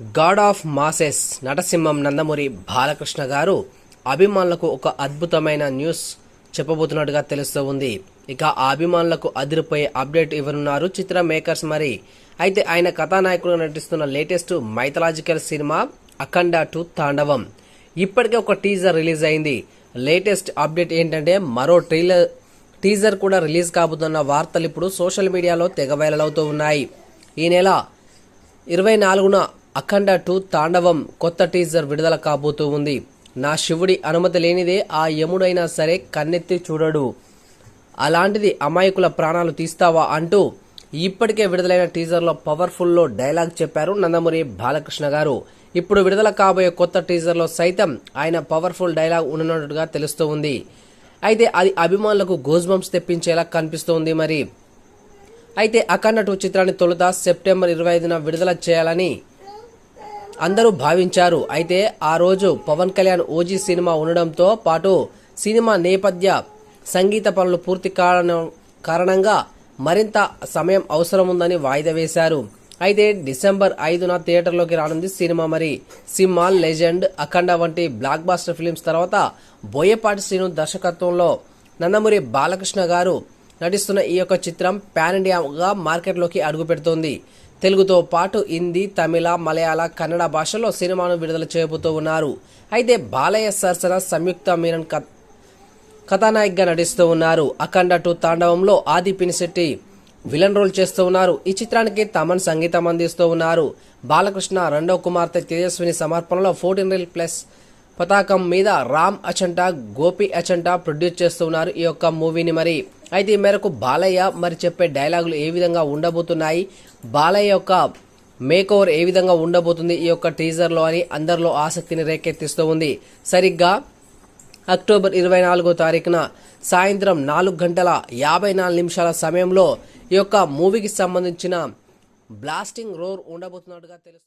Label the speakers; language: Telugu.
Speaker 1: గాడ్ ఆఫ్ మాసెస్ నటసింహం నందమూరి బాలకృష్ణ గారు అభిమానులకు ఒక అద్భుతమైన న్యూస్ చెప్పబోతున్నట్టుగా తెలుస్తూ ఉంది. ఇక ఆ అభిమానులకు అదిరిపోయే అప్డేట్ ఇవ్వనున్నారు చిత్ర మేకర్స్ మరి. అయితే ఆయన కథానాయకుడుగా నటిస్తున్న latest mythological cinema Akhanda two Thandavam. ఇప్పటికే ఒక టీజర్ రిలీజ్ అయింది. లేటెస్ట్ అప్డేట్ ఏంటంటే మరో ట్రైలర్ టీజర్ కూడా రిలీజ్ కాబోతున్న వార్తలు ఇప్పుడు సోషల్ మీడియాలో తెగ వైరల్ అవుతూ ఉన్నాయి. ఈ నెల ఇరవై నాలుగున అఖండ టూ తాండవం కొత్త టీజర్ విడుదల కాబోతూ ఉంది. నా శివుడి అనుమతి లేనిదే ఆ యముడైనా సరే కన్నెత్తి చూడడు. అలాంటిది అమాయకుల ప్రాణాలు తీస్తావా అంటూ ఇప్పటికే విడుదలైన టీజర్లో పవర్ఫుల్లో డైలాగ్ చెప్పారు నందమూరి బాలకృష్ణ గారు. ఇప్పుడు విడుదల కాబోయే కొత్త టీజర్లో సైతం ఆయన పవర్ఫుల్ డైలాగ్ ఉండనున్నట్టుగా తెలుస్తూ ఉంది. అయితే అది అభిమానులకు గోజ్బంప్స్ తెప్పించేలా కనిపిస్తోంది మరి. అయితే అఖండ టూ చిత్రాన్ని తొలుత సెప్టెంబర్ ఇరవై ఐదున విడుదల చేయాలని అందరూ భావించారు. అయితే ఆ రోజు పవన్ కళ్యాణ్ ఓజీ సినిమా ఉండడంతో పాటు సినిమా నేపథ్య సంగీత పనులు పూర్తి కారణం కారణంగా మరింత సమయం అవసరం ఉందని వాయిదా వేశారు. అయితే డిసెంబర్ ఐదున థియేటర్లోకి రానుంది సినిమా మరి. సింహాల్ లెజెండ్ అఖండ వంటి బ్లాక్ బాస్టర్ ఫిలిమ్స్ తర్వాత బోయపాటి శ్రీను దర్శకత్వంలో నందమూరి బాలకృష్ణ గారు నటిస్తున్న ఈ యొక్క చిత్రం పాన్ ఇండియాగా మార్కెట్లోకి అడుగుపెడుతోంది. తెలుగుతో పాటు హిందీ తమిళ మలయాళ కన్నడ భాషల్లో సినిమాను విడుదల చేయబోతూ ఉన్నారు. అయితే బాలయ్య సరసన సంయుక్త మీనన్ కథ నటిస్తూ ఉన్నారు. అఖండ టూ తాండవంలో ఆది పినిశెట్టి విలన్ రోల్ చేస్తూ ఉన్నారు. ఈ చిత్రానికి తమన్ సంగీతం అందిస్తూ ఉన్నారు. బాలకృష్ణ రెండో కుమార్తె తేజస్విని సమర్పణలో ఫోర్టీన్ రీల్ ప్లస్ పతాకం మీద రామ్ అచంటా గోపి అచంటా ప్రొడ్యూస్ చేస్తున్నారు ఈ యొక్క మూవీని మరి. అయితే ఈ మేరకు బాలయ్య మరి చెప్పే డైలాగులు ఏ విధంగా ఉండబోతున్నాయి? బాలయ్య యొక్క మేక్ ఓవర్ ఏ విధంగా ఉండబోతుంది ఈ యొక్క టీజర్లో అని అందరిలో ఆసక్తిని రేకెత్తిస్తూ ఉంది. సరిగ్గా అక్టోబర్ ఇరవై నాలుగో తారీఖున సాయంత్రం నాలుగు గంటల యాభై నాలుగు నిమిషాల సమయంలో ఈ యొక్క మూవీకి సంబంధించిన బ్లాస్టింగ్ రోర్ ఉండబోతున్నట్టుగా తెలుస్తుంది